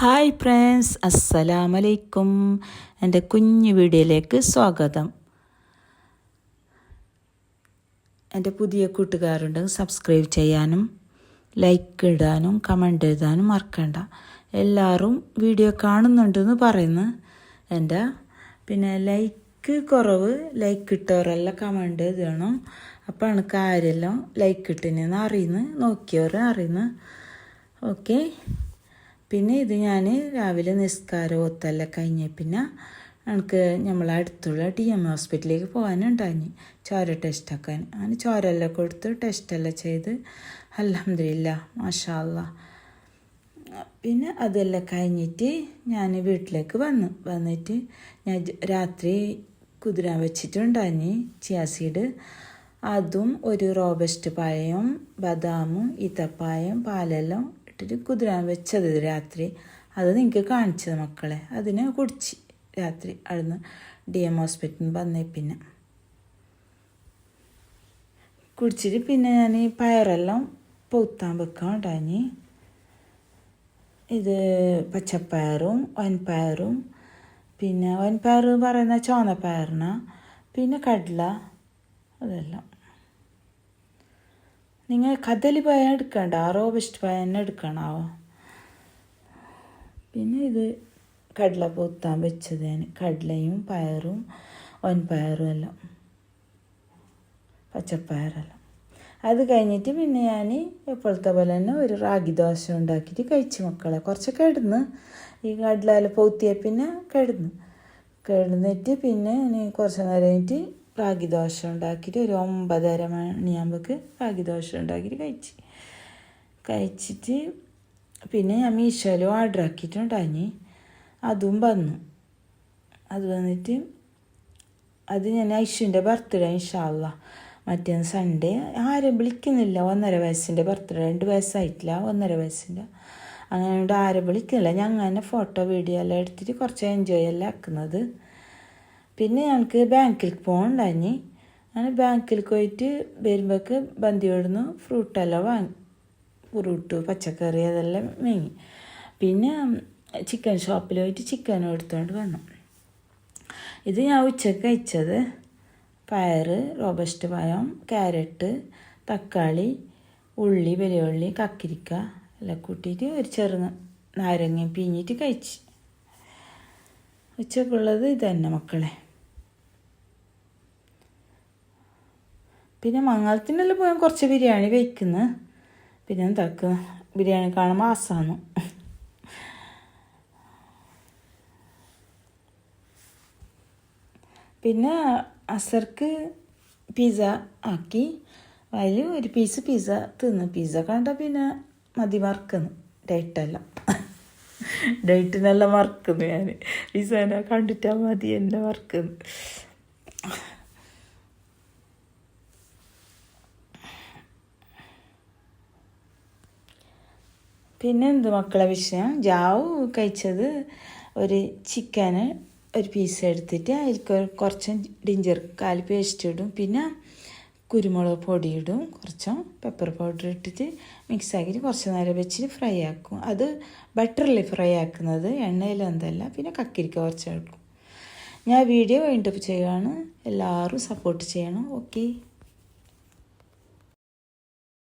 Hi friends അസ്സലാമലൈക്കും. എന്റെ കുഞ്ഞു വീഡിയോയിലേക്ക് സ്വാഗതം. എന്റെ പുതിയ കൂട്ടുകാരുണ്ടെങ്കിൽ സബ്സ്ക്രൈബ് ചെയ്യാനും ലൈക്ക് ഇടാനും കമന്റ് എഴുതാനും മറക്കണ്ട. എല്ലാവരും വീഡിയോ കാണുന്നുണ്ടെന്ന് പറയുന്നു. എന്റെ പിന്നെ ലൈക്ക് കുറവ് ലൈക്ക് ഇട്ടവരെല്ലാം കമന്റ് എഴുതണം. അപ്പോൾ എനിക്ക് ആരെല്ലാം ലൈക്ക് ഇട്ടിനെന്ന് അറിയുന്നു നോക്കിയവരെ അറിയുന്നു. ഓക്കെ. പിന്നെ ഇത് ഞാൻ രാവിലെ നിസ്കാരം ഒത്തല്ല കഴിഞ്ഞ പിന്നെ എനിക്ക് നമ്മളെ അടുത്തുള്ള ഡി എം ഹോസ്പിറ്റലിലേക്ക് പോകാനുണ്ടായി ചോര ടെസ്റ്റ് ആക്കാൻ. അങ്ങനെ ചോരെല്ലാം കൊടുത്ത് ടെസ്റ്റെല്ലാം ചെയ്ത് അലഹമില്ല മാഷാല്ല പിന്നെ അതെല്ലാം കഴിഞ്ഞിട്ട് ഞാൻ വീട്ടിലേക്ക് വന്നു വന്നിട്ട് ഞാൻ രാത്രി കുതിരാൻ വെച്ചിട്ടുണ്ടായി ചിയാസീഡ് അതും ഒരു റോബസ്റ്റ് പായയും ബദാമും ഈത്തപ്പായം പാലെല്ലാം ഇട്ടിട്ട് കുതിരാൻ വെച്ചത് രാത്രി. അത് നിങ്ങൾക്ക് കാണിച്ചത് മക്കളെ. അതിനെ കുടിച്ച് രാത്രി. അവിടുന്ന് ഡി എം ഹോസ്പിറ്റലിൽ വന്നേ പിന്നെ. കുടിച്ചിട്ട് പിന്നെ ഞാൻ ഈ പയറെല്ലാം പൊത്താൻ വെക്കാൻ ഇനി. ഇത് പച്ചപ്പയറും വൻപയറും. പിന്നെ വൻപയർ പറയുന്ന ചോന്നപ്പയറിന പിന്നെ കടല. അതെല്ലാം. നിങ്ങൾ കദലി പായ എടുക്കണ്ട റോബസ്റ്റ് പായ തന്നെ എടുക്കണാവോ? പിന്നെ ഇത് കടല പൊത്താൻ വെച്ചത് കടലയും പയറും ഒൻപയറും എല്ലാം. പച്ചപ്പയറെല്ലാം. അത് കഴിഞ്ഞിട്ട് പിന്നെ ഞാൻ എപ്പോഴത്തെ പോലെ തന്നെ ഒരു റാഗി ദോശ ഉണ്ടാക്കിയിട്ട് കഴിച്ചു മക്കളെ. കുറച്ച് കിടന്ന് ഈ കടലെല്ലാം പൊത്തിയ പിന്നെ കിടന്ന്. കിടന്നിട്ട് പിന്നെ കുറച്ച് നേരം കഴിഞ്ഞിട്ട് റാഗി ദോശ ഉണ്ടാക്കിയിട്ട് ഒരു ഒമ്പതര മണിയാകുമ്പോൾക്ക് റാഗി ദോശ ഉണ്ടാക്കിയിട്ട് കഴിച്ച്. കഴിച്ചിട്ട് പിന്നെ ഞാൻ മീഷോയിൽ ഓർഡർ ആക്കിയിട്ടുണ്ടായി അതും വന്നു. അത് വന്നിട്ട് അത് ഞാൻ ഐഷുവിന്റെ ബർത്ത്ഡേ ഇൻഷാല്ല മറ്റേ സൺഡേ ആരും വിളിക്കുന്നില്ല. ഒന്നര വയസ്സിന്റെ ബർത്ത്ഡേ രണ്ട് വയസ്സായിട്ടില്ല. ഒന്നര വയസ്സിന്റെ. അങ്ങനെ ആരും വിളിക്കുന്നില്ല. ഞങ്ങൾ തന്നെ ഫോട്ടോ വീഡിയോ എല്ലാം എടുത്തിട്ട് കുറച്ച് എൻജോയ് എല്ലാം ആക്കുന്നത്. പിന്നെ ഞങ്ങൾക്ക് ബാങ്കിൽ പോകണ്ടായി അങ്ങനെ ബാങ്കിൽ പോയിട്ട് വരുമ്പോൾക്ക് ബന്ധിയോടുന്ന് ഫ്രൂട്ടെല്ലാം വാങ്ങി ഫ്രൂട്ട് പച്ചക്കറി അതെല്ലാം വാങ്ങി പിന്നെ ചിക്കൻ ഷോപ്പിൽ പോയിട്ട് ചിക്കൻ എടുത്തുകൊണ്ട് വന്നു. ഇത് ഞാൻ ഉച്ചയ്ക്ക് കഴിച്ചത് പയർ റോബസ്റ്റ് പഴം ക്യാരറ്റ് തക്കാളി ഉള്ളി വലിയ ഉള്ളി കക്കിരിക്ക എല്ലാം കൂട്ടിയിട്ട് ഒരു ചെറു നാരങ്ങ പിഞ്ഞിട്ട് കഴിച്ച്. ഉച്ചക്കുള്ളത് ഇതന്നെ മക്കളെ. പിന്നെ മംഗളത്തിനെല്ലാം പോയാൽ കുറച്ച് ബിരിയാണി വയ്ക്കുന്നു പിന്നെ എന്താക്കുക ബിരിയാണി കാണുമ്പോൾ ആസാന്നു പിന്നെ അസർക്ക് പിസ ആക്കി. അതിൽ ഒരു പീസ് പിസ തിന്നു. പിസ കണ്ട പിന്നെ മതി മറക്കുന്നു. ഡേറ്റെല്ലാം ഡേറ്റിനെല്ലാം മറക്കുന്നു ഞാൻ പിസ്സനെ കണ്ടിട്ടാൽ മതി എന്നെ മറക്കുന്നു. പിന്നെ എന്ത് മക്കളെ വിഷയം? ജാവു കഴിച്ചത് ഒരു ചിക്കന് ഒരു പീസ് എടുത്തിട്ട് അതിലേക്ക് കുറച്ച് ഡിഞ്ചർ കാൽ പേസ്റ്റ് ഇടും. പിന്നെ കുരുമുളക് പൊടി ഇടും കുറച്ചും പെപ്പർ പൗഡർ ഇട്ടിട്ട് മിക്സ് ആക്കിയിട്ട് കുറച്ച് നേരം വെച്ചിട്ട് ഫ്രൈ ആക്കും. അത് ബട്ടറിൽ ഫ്രൈ ആക്കുന്നത് എണ്ണയിലൊന്നല്ല പിന്നെ കക്കിരിക്ക കുറച്ച് എടുക്കും ഞാൻ വീഡിയോ വൈൻഡപ്പ് ചെയ്യുകയാണ് എല്ലാവരും സപ്പോർട്ട് ചെയ്യണം. ഓക്കെ